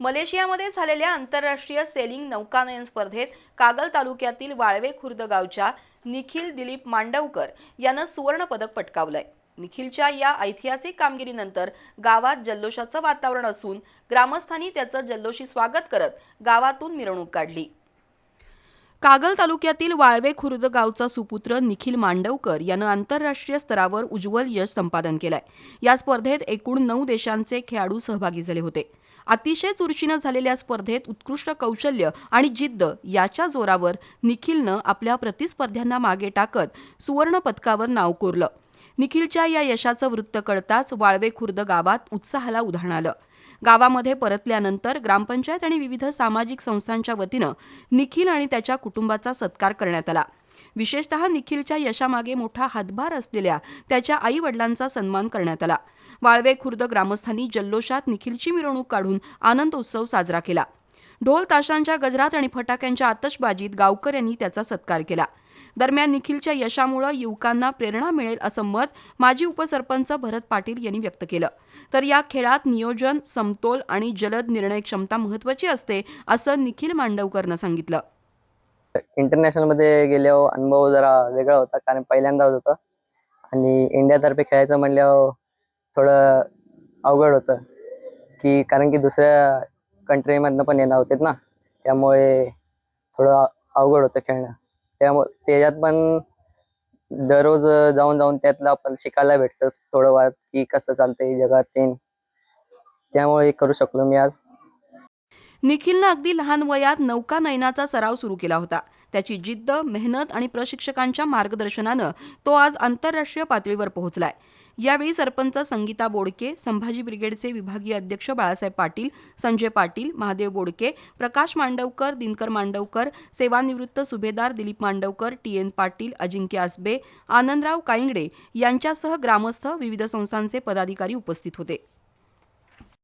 मलेशियामध्ये झालेल्या आंतरराष्ट्रीय सेलिंग नौकानयन स्पर्धेत कागल तालुक्यातील वाळवे खुर्द गावच्या निखिल दिलीप मांडवकर यानं सुवर्णपदक पटकावलंय. निखिलच्या या ऐतिहासिक कामगिरीनंतर गावात जल्लोषाचं वातावरण असून ग्रामस्थांनी त्याचं जल्लोषी स्वागत करत गावातून मिरवणूक काढली. कागल तालुक्यातील वाळवे खुर्द गावचा सुपुत्र निखिल मांडवकर यानं आंतरराष्ट्रीय स्तरावर उज्ज्वल यश संपादन केलंय. या स्पर्धेत एकूण नऊ देशांचे खेळाडू सहभागी झाले होते. अतिशय चुरशीनं झालेल्या स्पर्धेत उत्कृष्ट कौशल्य आणि जिद्द याच्या जोरावर निखिलनं आपल्या प्रतिस्पर्ध्यांना मागे टाकत सुवर्ण पदकावर नाव कोरलं. निखिलच्या या यशाचं वृत्त कळताच वाळवे खुर्द गावात उत्साहाला उधाण आलं. गावामध्ये परतल्यानंतर ग्रामपंचायत आणि विविध सामाजिक संस्थांच्या वतीनं निखिल आणि त्याच्या कुटुंबाचा सत्कार करण्यात आला. विशेषतः निखिलच्या यशामागे मोठा हातभार असलेल्या त्याच्या आई वडिलांचा सन्मान करण्यात आला. वाळवे खुर्द ग्रामस्थांनी जल्लोषात निखिलची मिरवणूक काढून आनंद उत्सव साजरा केला. ढोल ताशांच्या गजरात आणि फटाक्यांच्या आतषबाजीत गावकऱ्यांनी त्याचा सत्कार केला. दरम्यान निखिलच्या यशामुळे युवकांना प्रेरणा मिळेल असं मत माजी उपसरपंच भरत पाटील यांनी व्यक्त केलं. तर या खेळात नियोजन समतोल आणि जलद निर्णय क्षमता महत्वाची असते असं निखिल मांडवकरनं सांगितलं. इंटरनॅशनलमध्ये गेल्यावर अनुभव जरा वेगळा होता कारण पहिल्यांदाच होतं. आणि इंडियातर्फे खेळायचं म्हणल्यावर थोडं अवघड होतं. की कारण की दुसऱ्या कंट्रीमधनं पण येणार होते ना त्यामुळे थोडं अवघड होतं खेळणं. त्यामुळे त्याच्यात पण दररोज जाऊन जाऊन त्यातलं आपण शिकायला भेटतं थोडं की कसं चालतंय जगात ते. त्यामुळे हे करू शकलो मी आज. निखिलनं अगदी लहान वयात नौका नयनाचा सराव सुरू केला होता. त्याची जिद्द मेहनत आणि प्रशिक्षकांच्या मार्गदर्शनानं तो आज आंतरराष्ट्रीय पातळीवर पोहोचलाय. यावेळी सरपंच संगीता बोडके संभाजी ब्रिगेडचे विभागीय अध्यक्ष बाळासाहेब पाटील संजय पाटील महादेव बोडके प्रकाश मांडवकर दिनकर मांडवकर सेवानिवृत्त सुभेदार दिलीप मांडवकर टी एन पाटील अजिंक्य आसबे आनंदराव काईंगडे यांच्यासह ग्रामस्थ विविध संस्थांचे पदाधिकारी उपस्थित होते.